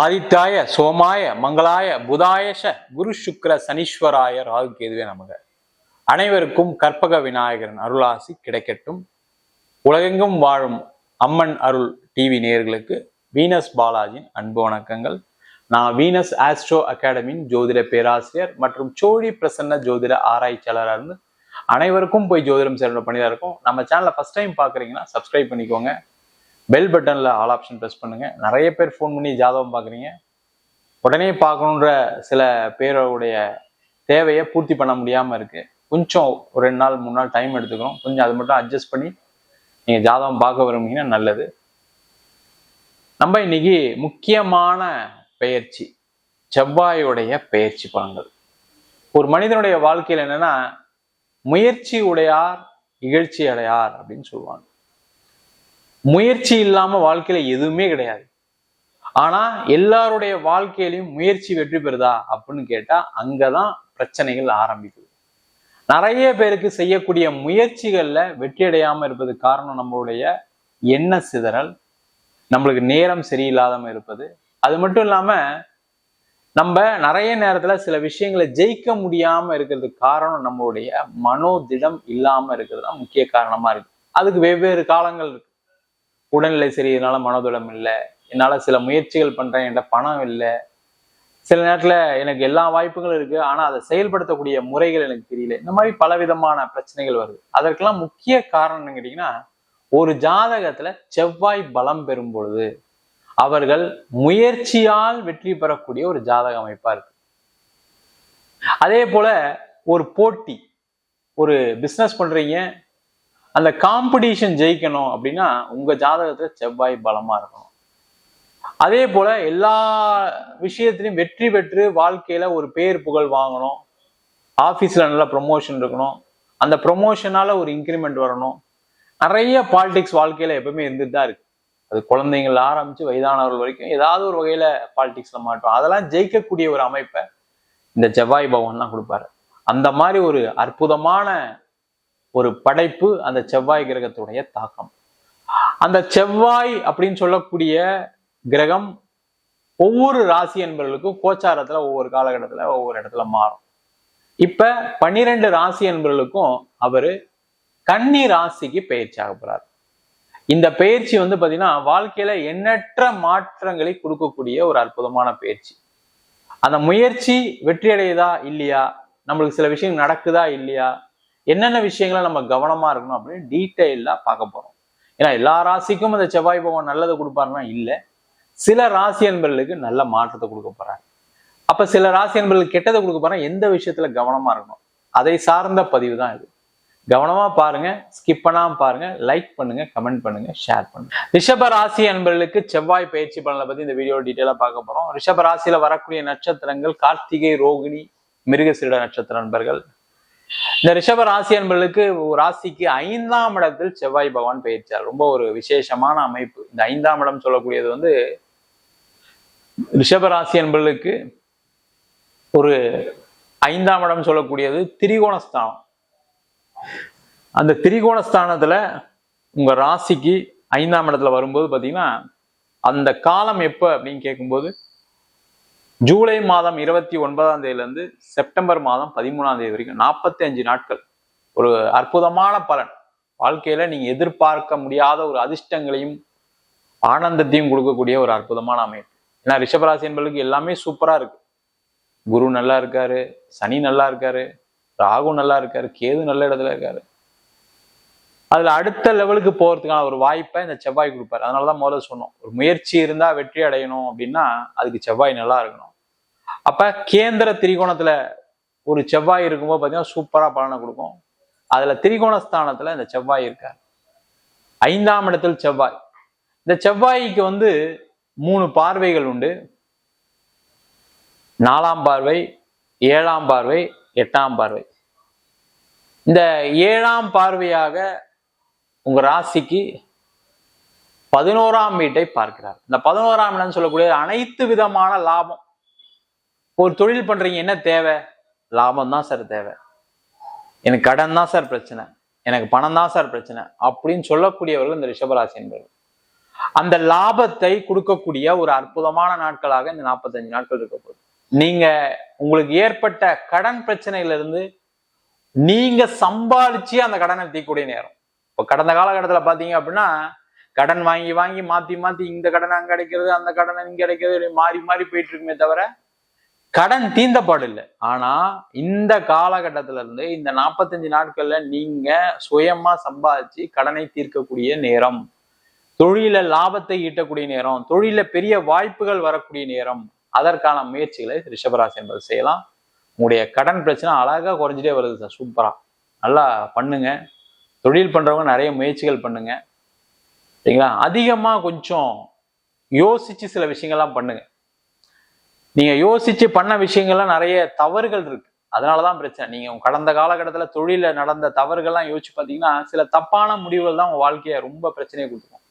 ஆதித்யாய சோமாய மங்களாய புதாயஷ குரு சுக்ர சனீஸ்வராய ராகு கேதுவே நமக. அனைவருக்கும் கற்பக விநாயகரின் அருளாசி கிடைக்கட்டும். உலகெங்கும் வாழும் அம்மன் அருள் டிவி நேயர்களுக்கு வீனஸ் பாலாஜியின் அன்பு வணக்கங்கள். நான் வீனஸ் ஆஸ்ட்ரோ அகாடமியின் ஜோதிட பேராசிரியர் மற்றும் சோழி பிரசன்ன ஜோதிட ஆராய்ச்சியாளராக இருந்து அனைவருக்கும் போய் ஜோதிடம் சேர்ந்த பண்ணிதான் இருக்கும். நம்ம சேனலை ஃபர்ஸ்ட் டைம் பார்க்குறீங்கன்னா சப்ஸ்கிரைப் பண்ணிக்கோங்க. பெல் பட்டனில் ஆல் ஆப்ஷன் ப்ரெஸ் பண்ணுங்கள் நிறைய பேர் ஃபோன் பண்ணி ஜாதகம் பார்க்குறீங்க. உடனே பார்க்கணுன்ற சில பேருடைய தேவையை பூர்த்தி பண்ண முடியாமல் இருக்குது கொஞ்சம் ஒரு ரெண்டு நாள் மூணு நாள் டைம் எடுத்துக்கிறோம் கொஞ்சம் அது மட்டும் அட்ஜஸ்ட் பண்ணி நீங்கள் ஜாதகம் பார்க்க விரும்புனீங்கன்னா நல்லது. நம்ம இன்னைக்கு முக்கியமான பெயர்ச்சி செவ்வாயுடைய பெயர்ச்சி பலன்கள். ஒரு மனிதனுடைய வாழ்க்கையில் என்னன்னா முயற்சி உடையார் இகழ்ச்சி அடையார் அப்படின்னு சொல்லுவாங்க. முயற்சி இல்லாம வாழ்க்கையில எதுவுமே கிடையாது. ஆனா எல்லாருடைய வாழ்க்கையிலையும் முயற்சி வெற்றி பெறுதா அப்படின்னு கேட்டா அங்கதான் பிரச்சனைகள் ஆரம்பிக்குது. நிறைய பேருக்கு செய்யக்கூடிய முயற்சிகள்ல வெற்றி அடையாம இருப்பது காரணம் நம்மளுடைய எண்ண சிதறல் நம்மளுக்கு நேரம் சரியில்லாதம இருப்பது. அது மட்டும் இல்லாம நம்ம நிறைய நேரத்துல சில விஷயங்களை ஜெயிக்க முடியாம இருக்கிறதுக்கு காரணம் நம்மளுடைய மனோதிடம் இல்லாம இருக்கிறது தான் முக்கிய காரணமா இருக்கு. அதுக்கு வெவ்வேறு காலங்கள் இருக்கு. உடல்நிலை சரி என்னால் மனதுளம் இல்லை. என்னால் சில முயற்சிகள் பண்ணுறேன் என்கிட்ட பணம் இல்லை. சில நேரத்தில் எனக்கு எல்லா வாய்ப்புகளும் இருக்கு. ஆனா அதை செயல்படுத்தக்கூடிய முறைகள் எனக்கு தெரியல. இந்த மாதிரி பல விதமான பிரச்சனைகள் வருது. அதற்கெல்லாம் முக்கிய காரணம் கேட்டிங்கன்னா ஒரு ஜாதகத்துல செவ்வாய் பலம் பெறும் பொழுது அவர்கள் முயற்சியால் வெற்றி பெறக்கூடிய ஒரு ஜாதக அமைப்பா இருக்கு. அதே போல ஒரு போட்டி ஒரு பிஸ்னஸ் பண்றீங்க அந்த காம்படிஷன் ஜெயிக்கணும் அப்படின்னா உங்க ஜாதகத்துல செவ்வாய் பலமா இருக்கணும். அதே போல எல்லா விஷயத்திலையும் வெற்றி பெற்று வாழ்க்கையில ஒரு பேர் புகழ் வாங்கணும். ஆஃபீஸ்ல நல்ல ப்ரொமோஷன் இருக்கணும். அந்த ப்ரொமோஷனால ஒரு இன்க்ரிமெண்ட் வரணும். நிறைய பாலிடிக்ஸ் வாழ்க்கையில எப்பவுமே இருந்துட்டு தான் இருக்கு. அது குழந்தைங்கள ஆரம்பிச்சு வயதானவர்கள் வரைக்கும் ஏதாவது ஒரு வகையில பாலிடிக்ஸ்ல மாட்டோம் அதெல்லாம் ஜெயிக்கக்கூடிய ஒரு அமைப்பை இந்த செவ்வாய் பவன் தான் கொடுப்பாரு. அந்த மாதிரி ஒரு அற்புதமான ஒரு படைப்பு அந்த செவ்வாய் கிரகத்துடைய தாக்கம். அந்த செவ்வாய் அப்படின்னு சொல்லக்கூடிய கிரகம் ஒவ்வொரு ராசி என்பவர்களுக்கும் கோச்சாரத்துல ஒவ்வொரு காலகட்டத்துல ஒவ்வொரு இடத்துல மாறும். இப்ப பன்னிரெண்டு ராசி என்பவர்களுக்கும் அவரு கன்னி ராசிக்கு பயிற்சி ஆக போறாரு. இந்த பயிற்சி வந்து பாத்தீங்கன்னா வாழ்க்கையில எண்ணற்ற மாற்றங்களை கொடுக்கக்கூடிய ஒரு அற்புதமான பயிற்சி. அந்த முயற்சி வெற்றி அடையுதா இல்லையா? நம்மளுக்கு சில விஷயம் நடக்குதா இல்லையா? என்னென்ன விஷயங்களை நம்ம கவனமா இருக்கணும் அப்படின்னு டீட்டெயிலாக பார்க்க போறோம். ஏன்னா எல்லா ராசிக்கும் அந்த செவ்வாய் பகவான் நல்லதை கொடுப்பாருன்னா இல்லை. சில ராசி அன்பர்களுக்கு நல்ல மாற்றத்தை கொடுக்க போறாங்க அப்ப சில ராசி அன்பர்களுக்கு கெட்டதை கொடுக்க போறாங்க எந்த விஷயத்துல கவனமா இருக்கணும்? அதை சார்ந்த பதிவு தான் இது. கவனமா பாருங்க ஸ்கிப் பண்ணாம பாருங்க லைக் பண்ணுங்க கமெண்ட் பண்ணுங்க ஷேர் பண்ணுங்க. ரிஷப ராசி அன்பர்களுக்கு செவ்வாய் பயிற்சி பலனை பத்தி இந்த வீடியோ டீட்டெயிலா பார்க்க போறோம். ரிஷப ராசியில வரக்கூடிய நட்சத்திரங்கள் கார்த்திகை ரோகிணி மிருகசீட நட்சத்திர நண்பர்கள் இந்த ரிஷப ராசி என்பர்களுக்கு ராசிக்கு ஐந்தாம் இடத்தில் செவ்வாய் பகவான் பயிற்சியார் ரொம்ப ஒரு விசேஷமான அமைப்பு. இந்த ஐந்தாம் இடம் சொல்லக்கூடியது வந்து ரிஷப ராசி என்பர்களுக்கு ஒரு ஐந்தாம் இடம் சொல்லக்கூடியது திரிகோணஸ்தானம். அந்த திரிகோணஸ்தானத்துல உங்க ராசிக்கு ஐந்தாம் இடத்துல வரும்போது பாத்தீங்கன்னா அந்த காலம் எப்ப அப்படின்னு கேட்கும்போது ஜூலை மாதம் இருபத்தி ஒன்பதாம் தேதியிலேருந்து செப்டம்பர் மாதம் பதிமூணாம் தேதி வரைக்கும் நாற்பத்தி அஞ்சு நாட்கள். ஒரு அற்புதமான பலன். வாழ்க்கையில நீங்க எதிர்பார்க்க முடியாத ஒரு அதிர்ஷ்டங்களையும் ஆனந்தத்தையும் கொடுக்கக்கூடிய ஒரு அற்புதமான அமைப்பு. ஏன்னா ரிஷபராசி என்பதுக்கு எல்லாமே சூப்பரா இருக்கு. குரு நல்லா இருக்காரு சனி நல்லா இருக்காரு ராகு நல்லா இருக்காரு கேது நல்ல இடத்துல இருக்காரு. அதுல அடுத்த லெவலுக்கு போறதுக்கான ஒரு வாய்ப்பை இந்த செவ்வாய் கொடுப்பாரு. அதனாலதான் முதல்ல சொன்னோம். ஒரு முயற்சி இருந்தா வெற்றி அடையணும் அப்படின்னா அதுக்கு செவ்வாய் நல்லா இருக்கணும். அப்ப கேந்திர திரிகோணத்துல ஒரு செவ்வாய் இருக்கும்போது பார்த்தீங்கன்னா சூப்பரா பலனை கொடுக்கும். அதுல திரிகோணஸ்தானத்துல இந்த செவ்வாய் இருக்கார். ஐந்தாம் இடத்தில் செவ்வாய். இந்த செவ்வாய்க்கு வந்து மூணு பார்வைகள் உண்டு. நாலாம் பார்வை ஏழாம் பார்வை எட்டாம் பார்வை. இந்த ஏழாம் பார்வையாக உங்க ராசிக்கு பதினோராம் வீட்டை பார்க்கிறார். இந்த பதினோராம் இடம் சொல்லக்கூடிய அனைத்து விதமான லாபம். ஒரு தொழில் பண்றீங்க என்ன தேவை? லாபம் தான் சார் தேவை. எனக்கு கடன் தான் சார் பிரச்சனை. எனக்கு பணம் தான் சார் பிரச்சனை. அப்படின்னு சொல்லக்கூடியவர்கள் இந்த ரிஷபராசி என்பவர்கள். அந்த லாபத்தை கொடுக்கக்கூடிய ஒரு அற்புதமான நாட்களாக இந்த நாற்பத்தஞ்சு நாட்கள் இருக்க போகுது. நீங்க உங்களுக்கு ஏற்பட்ட கடன் பிரச்சனையிலிருந்து நீங்க சம்பாதிச்சு அந்த கடனை தீக்கூடிய நேரம். இப்போ கடந்த காலகட்டத்தில் பார்த்தீங்க அப்படின்னா கடன் வாங்கி வாங்கி மாத்தி மாத்தி இந்த கடன் அங்கே கிடைக்கிறது அந்த கடன் இங்கே கிடைக்கிறது மாறி மாறி போயிட்டு இருக்குமே தவிர கடன் தீந்தப்பாடு இல்லை ஆனா இந்த காலகட்டத்தில் இருந்து இந்த நாற்பத்தஞ்சு நாட்கள்ல நீங்க சுயமா சம்பாதிச்சு கடனை தீர்க்கக்கூடிய நேரம் தொழில லாபத்தை ஈட்டக்கூடிய நேரம் தொழில பெரிய வாய்ப்புகள் வரக்கூடிய நேரம் அதற்கான முயற்சிகளை ரிஷபராசி என்பது செய்யலாம். உங்களுடைய கடன் பிரச்சனை அழகா குறைஞ்சிட்டே வருது சார். சூப்பரா. நல்லா பண்ணுங்க. தொழில் பண்றவங்க நிறைய முயற்சிகள் பண்ணுங்க. சரிங்களா? அதிகமா கொஞ்சம் யோசிச்சு சில விஷயங்கள்லாம் பண்ணுங்க. நீங்க யோசிச்சு பண்ண விஷயங்கள்லாம் நிறைய தவறுகள் இருக்கு. அதனாலதான் பிரச்சனை. நீங்க கடந்த காலகட்டத்துல தொழில நடந்த தவறுகள்லாம் யோசிச்சு பார்த்தீங்கன்னா சில தப்பான முடிவுகள் தான் உங்க வாழ்க்கைய ரொம்ப பிரச்சனையை கொடுக்கும்.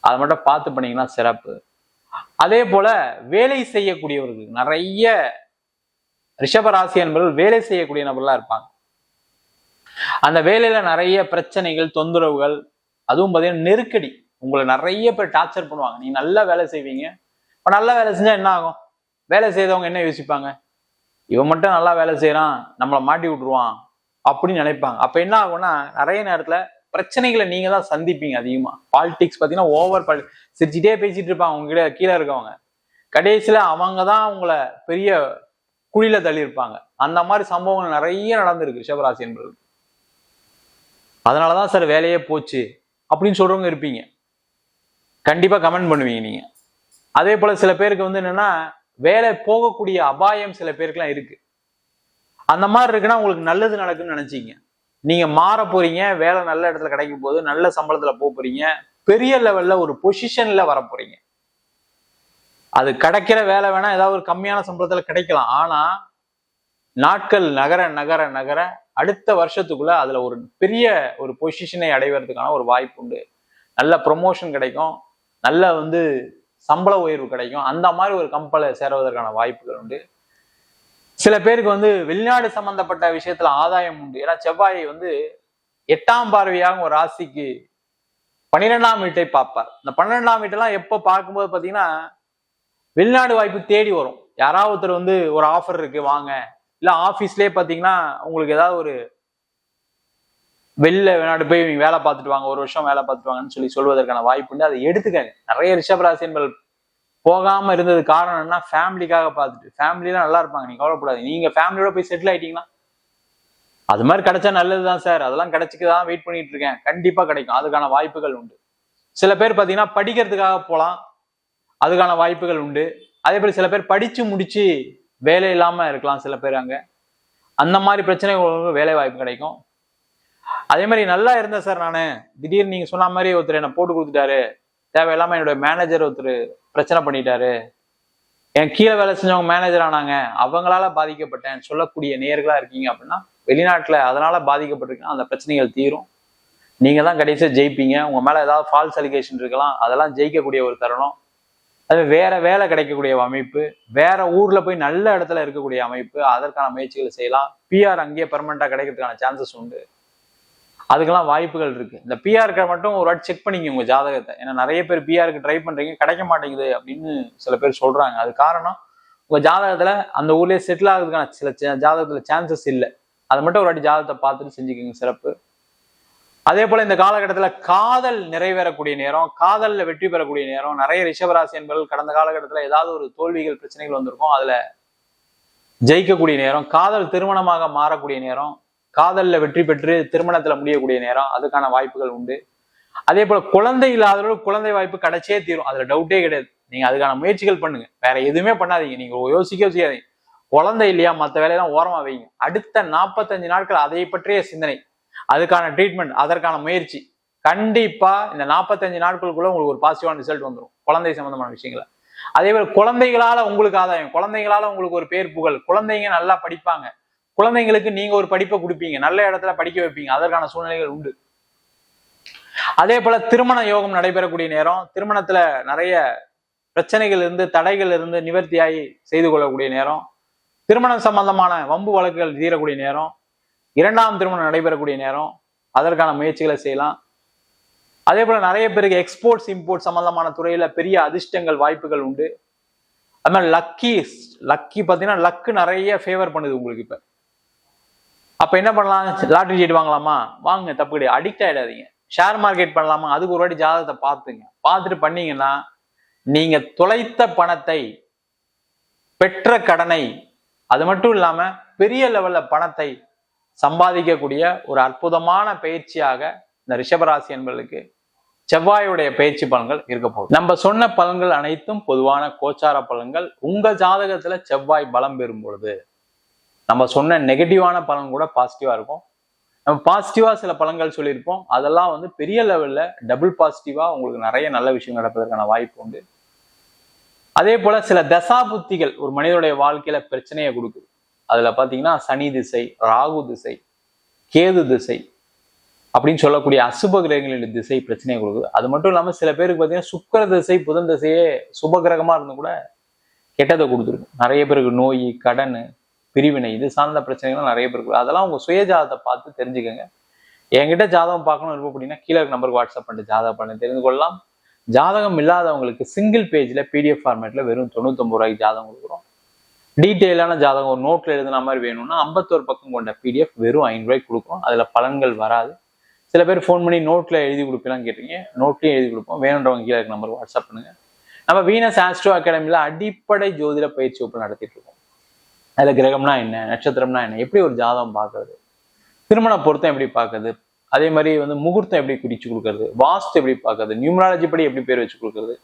அதை மட்டும் பார்த்து பண்ணீங்கன்னா சிறப்பு. அதே போல வேலை செய்யக்கூடியவர்கள் நிறைய ரிஷபராசி என்பவர்கள் வேலை செய்யக்கூடிய நபர்களாக இருப்பாங்க. அந்த வேலையில நிறைய பிரச்சனைகள் தொந்தரவுகள் அதுவும் பார்த்தீங்கன்னா நெருக்கடி. உங்களை நிறைய பேர் டார்ச்சர் பண்ணுவாங்க. நீங்க நல்லா வேலை செய்வீங்க. இப்போ நல்லா வேலை செஞ்சா என்ன ஆகும்? வேலை செய்தவங்க என்ன யோசிப்பாங்க? இவன் மட்டும் நல்லா வேலை செய்கிறான் நம்மளை மாட்டி விட்டுருவான் அப்படின்னு நினைப்பாங்க. அப்போ என்ன ஆகும்னா நிறைய நேரத்தில் பிரச்சனைகளை நீங்கள் தான் சந்திப்பீங்க அதிகமாக பாலிடிக்ஸ் பார்த்தீங்கன்னா ஓவர் பாலி சிரிச்சிட்டே பேசிட்டு இருப்பாங்க உங்ககிட்ட கீழே இருக்கவங்க. கடைசியில் அவங்க தான் உங்களை பெரிய குழியில தள்ளியிருப்பாங்க. அந்த மாதிரி சம்பவங்கள் நிறைய நடந்திருக்கு ரிஷபராசி என்பது அதனாலதான் சார் வேலையே போச்சு அப்படின்னு சொல்கிறவங்க இருப்பீங்க. கண்டிப்பாக கமெண்ட் பண்ணுவீங்க நீங்கள் அதே போல் சில பேருக்கு வந்து என்னென்னா வேலை போகக்கூடிய அபாயம் சில பேருக்குலாம் இருக்கு. அந்த மாதிரி இருக்குன்னா உங்களுக்கு நல்லது நடக்குன்னு நினைச்சீங்க. நீங்க மாற போறீங்க வேலை நல்ல இடத்துல கிடைக்கும் போது நல்ல சம்பளத்துல போக போறீங்க பெரிய லெவல்ல ஒரு பொசிஷன்ல வர போறீங்க. அது கிடைக்கிற வேலை வேணா ஏதாவது ஒரு கம்மியான சம்பளத்துல கிடைக்கலாம். ஆனா நாட்கள் நகர நகர நகர அடுத்த வருஷத்துக்குள்ள அதுல ஒரு பெரிய ஒரு பொசிஷனை அடைவதற்கான ஒரு வாய்ப்பு உண்டு. நல்ல ப்ரொமோஷன் கிடைக்கும். நல்ல வந்து சம்பள உயர்வு கிடைக்கும். அந்த மாதிரி ஒரு கம்பெனியில் சேருவதற்கான வாய்ப்புகள் உண்டு. சில பேருக்கு வந்து வெளிநாடு சம்பந்தப்பட்ட விஷயத்துல ஆதாயம் உண்டு. ஏன்னா செவ்வாய் வந்து எட்டாம் பார்வையாக ஒரு ராசிக்கு பன்னிரெண்டாம் வீட்டை பார்ப்பார். இந்த பன்னிரெண்டாம் வீட்டெல்லாம் எப்போ பார்க்கும்போது பார்த்தீங்கன்னா வெளிநாடு வாய்ப்பு தேடி வரும். யாராவது ஒருத்தர் வந்து ஒரு ஆஃபர் இருக்கு வாங்க. இல்லை ஆஃபீஸ்லேயே பார்த்தீங்கன்னா உங்களுக்கு ஏதாவது ஒரு வெளில வெளிநாடு போய் இவங்க வேலை பார்த்துட்டு வாங்க ஒரு வருஷம் வேலை பார்த்துட்டு வாங்கன்னு சொல்லி சொல்வதற்கான வாய்ப்பு உண்டு. அதை எடுத்துக்கங்க நிறைய ரிஷபராசி என்பது போகாம இருந்தது காரணம் என்ன ஃபேமிலிக்காக பார்த்துட்டு. ஃபேமிலிலாம் நல்லா இருப்பாங்க நீங்க கவலைப்படாது நீங்க ஃபேமிலியோட போய் செட்டில் ஆயிட்டீங்கன்னா அது மாதிரி கிடைச்சா நல்லதுதான் சார் அதெல்லாம் கிடைச்சிக்கதான் வெயிட் பண்ணிட்டு இருக்கேன். கண்டிப்பா கிடைக்கும். அதுக்கான வாய்ப்புகள் உண்டு. சில பேர் பார்த்தீங்கன்னா படிக்கிறதுக்காக போகலாம். அதுக்கான வாய்ப்புகள் உண்டு. அதே போல் சில பேர் படிச்சு முடிச்சு வேலை இல்லாம இருக்கலாம் சில பேர் அங்க. அந்த மாதிரி பிரச்சனைகள் வேலை வாய்ப்பு கிடைக்கும். அதே மாதிரி நல்லா இருந்தேன் சார் நான். திடீர்னு நீங்க சொன்ன மாதிரி ஒருத்தர் என்ன போட்டு கொடுத்துட்டாரு. தேவையில்லாம என்னோட மேனேஜர் ஒருத்தர் பிரச்சனை பண்ணிட்டாரு. என் கீழே வேலை செஞ்சவங்க மேனேஜர் ஆனாங்க. அவங்களால பாதிக்கப்பட்டேன். சொல்லக்கூடிய நேர்களா இருக்கீங்க அப்படின்னா வெளிநாட்டுல அதனால பாதிக்கப்பட்டிருக்கீங்கன்னா அந்த பிரச்சனைகள் தீரும். நீங்க தான் கடைசியா ஜெயிப்பீங்க. உங்க மேல ஏதாவது ஃபால்ஸ் அலிகேஷன் இருக்கலாம். அதெல்லாம் ஜெயிக்கக்கூடிய ஒரு தருணம். அது வேற வேலை கிடைக்கக்கூடிய அமைப்பு. வேற ஊர்ல போய் நல்ல இடத்துல இருக்கக்கூடிய அமைப்பு. அதற்கான முயற்சிகளை செய்யலாம். பிஆர் அங்கேயே பெர்மனண்டா கிடைக்கிறதுக்கான சான்சஸ் உண்டு. அதுக்கெல்லாம் வாய்ப்புகள் இருக்கு. இந்த பிஆருக்கு மட்டும் ஒரு வாட்டி செக் பண்ணிக்கோங்க உங்க ஜாதகத்தை. ஏன்னா நிறைய பேர் பிஆருக்கு ட்ரை பண்றீங்க கிடைக்க மாட்டேங்குது அப்படின்னு சில பேர் சொல்றாங்க. அது காரணம் உங்க ஜாதகத்துல அந்த ஊர்லயே செட்டில் ஆகுறதுக்கான சில ஜாதகத்துல சான்சஸ் இல்லை. அதை மட்டும் ஒரு வாட்டி ஜாதகத்தை பார்த்துட்டு செஞ்சுக்கோங்க சிறப்பு. அதே போல இந்த காலகட்டத்தில் காதல் நிறைவேறக்கூடிய நேரம் காதலில் வெற்றி பெறக்கூடிய நேரம் நிறைய ரிஷபராசி என்பவர்கள் கடந்த காலகட்டத்தில் ஏதாவது ஒரு தோல்விகள் பிரச்சனைகள் வந்திருக்கும். அதில் ஜெயிக்கக்கூடிய நேரம் காதல் திருமணமாக மாறக்கூடிய நேரம் காதலில் வெற்றி பெற்று திருமணத்தில் முடியக்கூடிய நேரம் அதுக்கான வாய்ப்புகள் உண்டு. அதே போல குழந்தை இல்லாதவர்கள் குழந்தை வாய்ப்பு கிடைச்சே தீரும். அதுல டவுட்டே கிடையாது. நீங்க அதுக்கான முயற்சிகள் பண்ணுங்க. வேற எதுவுமே பண்ணாதீங்க. நீங்க யோசிக்க யோசிக்காதீங்க. குழந்தை இல்லையா? மற்ற வேலையெல்லாம் ஓரமா வைங்க. அடுத்த நாற்பத்தஞ்சு நாட்கள் அதை பற்றிய சிந்தனை. அதுக்கான ட்ரீட்மெண்ட் அதற்கான முயற்சி. கண்டிப்பா இந்த நாற்பத்தஞ்சு நாட்களுக்குள்ள உங்களுக்கு ஒரு பாசிட்டிவான ரிசல்ட் வந்துடும் குழந்தை சம்பந்தமான விஷயங்கள. அதே போல குழந்தைகளால உங்களுக்கு ஆதாயம். குழந்தைகளால உங்களுக்கு ஒரு பேர் புகழ். குழந்தைங்க நல்லா படிப்பாங்க. குழந்தைங்களுக்கு நீங்க ஒரு படிப்பை கொடுப்பீங்க நல்ல இடத்துல படிக்க வைப்பீங்க அதற்கான சூழ்நிலைகள் உண்டு. அதே போல திருமண யோகம் நடைபெறக்கூடிய நேரம் திருமணத்துல நிறைய பிரச்சனைகள் இருந்து தடைகள் இருந்து நிவர்த்தியாகி செய்து கொள்ளக்கூடிய நேரம் திருமணம் சம்பந்தமான வம்பு வழக்குகள் தீரக்கூடிய நேரம் இரண்டாம் திருமணம் நடைபெறக்கூடிய நேரம் அதற்கான முயற்சிகளை செய்யலாம். அதே போல நிறைய பேருக்கு எக்ஸ்போர்ட்ஸ் இம்போர்ட் சம்பந்தமான துறையில பெரிய அதிர்ஷ்டங்கள் வாய்ப்புகள் உண்டு. அது மாதிரி லக்கி லக்கி பார்த்தீங்கன்னா லக்கு நிறைய ஃபேவர் பண்ணுது உங்களுக்கு இப்போ. அப்ப என்ன பண்ணலாம்? லாட்ரி சீட் வாங்கலாமா? வாங்க தப்பு கிடையாது அடிக்ட் ஆயிடாதீங்க. ஷேர் மார்க்கெட் பண்ணலாமா? அதுக்கு ஒரு வாட்டி ஜாதகத்தை பார்த்துங்க. பார்த்துட்டு பண்ணீங்கன்னா நீங்க தொலைத்த பணத்தை பெற்ற கடனை அது மட்டும் இல்லாம பெரிய லெவல்ல பணத்தை சம்பாதிக்கக்கூடிய ஒரு அற்புதமான பயிற்சியாக இந்த ரிஷபராசி என்பர்களுக்கு செவ்வாயுடைய பயிற்சி பலன்கள் இருக்க போகுது. நம்ம சொன்ன பலன்கள் அனைத்தும் பொதுவான கோச்சார பலன்கள். உங்க ஜாதகத்துல செவ்வாய் பலம் பெறும் பொழுது நம்ம சொன்ன நெகட்டிவான பலன் கூட பாசிட்டிவாக இருக்கும். நம்ம பாசிட்டிவாக சில பலன்கள் சொல்லியிருப்போம். அதெல்லாம் வந்து பெரிய லெவலில் டபுள் பாசிட்டிவாக உங்களுக்கு நிறைய நல்ல விஷயம் நடப்பதற்கான வாய்ப்பு உண்டு. அதே போல் சில தசா புத்திகள் ஒரு மனிதனுடைய வாழ்க்கையில் பிரச்சனையை கொடுக்குது. அதில் பார்த்தீங்கன்னா சனி திசை ராகு திசை கேது திசை அப்படின்னு சொல்லக்கூடிய அசுப கிரகங்களின் திசை பிரச்சனையை கொடுக்குது. அது மட்டும் இல்லாமல் சில பேருக்கு பார்த்தீங்கன்னா சுக்கிர திசை புதன் திசையே சுப கிரகமாக இருந்தும் கூட கெட்டதை கொடுத்துருக்கும். நிறைய பேருக்கு நோய் கடன் பிரிவினை இது சார்ந்த பிரச்சனைகள் நிறைய பேருக்கு இருக்கு. அதெல்லாம் உங்க சுய ஜாதகத்தை பார்த்து தெரிஞ்சுக்கோங்க. என்கிட்ட ஜாதகம் பார்க்கணும் இருக்கும் அப்படின்னா கீழே இருக்க நம்பருக்கு வாட்ஸ்அப் பண்ணிட்டு ஜாதகம் பண்ணி தெரிந்து கொள்ளலாம். ஜாதகம் இல்லாதவங்களுக்கு சிங்கிள் பேஜில் பிடிஎஃப் ஃபார்மேட்டில் வெறும் தொண்ணூத்தொம்பது ரூபாய்க்கு ஜாதகம் கொடுக்குறோம். டீட்டெயிலான ஜாதகம் ஒரு நோட்டில் எழுதுன மாதிரி வேணும்னா ஐம்பத்தோரு பக்கம் கொண்ட பிடிஎஃப் வெறும் ஐநூறு ரூபாய்க்கு கொடுக்கும் பலன்கள் வராது. சில பேர் ஃபோன் பண்ணி நோட்டில் எழுதி கொடுப்பீங்களான்னு கேட்டீங்க நோட்லேயும் எழுதி கொடுப்போம். வேணுன்றவங்க கீழே இருக்க நம்பருக்கு வாட்ஸ்அப் பண்ணுங்க. நம்ம வீனஸ் ஆஸ்ட்ரோ அகாடமியில் அடிப்படை ஜோதிட பயிற்சி வகுப்பு நடத்திட்டு இருக்கோம். அதுல கிரகம்னா என்ன? நட்சத்திரம்னா என்ன? எப்படி ஒரு ஜாதகம் பார்க்கறது? திருமண பொருத்தம் எப்படி பார்க்கறது? அதே மாதிரி வந்து முகூர்த்தம் எப்படி குறிச்சு கொடுக்கறது? வாஸ்து எப்படி பார்க்கறது? நியூமராலஜி படி எப்படி பேர் வச்சு கொடுக்கறது?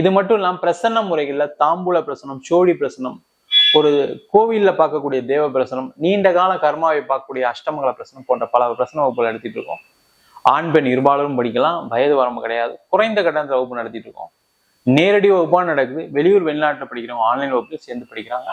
இது மட்டும் இல்லாமல் பிரசன்ன முறைகளில் தாம்பூல பிரசனம் சோழி பிரசனம் ஒரு கோவிலில் பார்க்கக்கூடிய தேவ பிரசனம் நீண்ட கால கர்மாவை பார்க்கக்கூடிய அஷ்டமங்கல பிரசனம் போன்ற பல பிரசன வகுப்புகள் நடத்திட்டு இருக்கோம். ஆண் பெண் இருபாலரும் படிக்கலாம். வயது வரம்பு கிடையாது. குறைந்த கட்டணத்தில் வகுப்பு நடத்திட்டு இருக்கோம். நேரடி வகுப்பா நடக்குது. வெளியூர் வெளிநாட்டில் படிக்கிறவங்க ஆன்லைன் வகுப்பு சேர்ந்து படிக்கிறாங்க.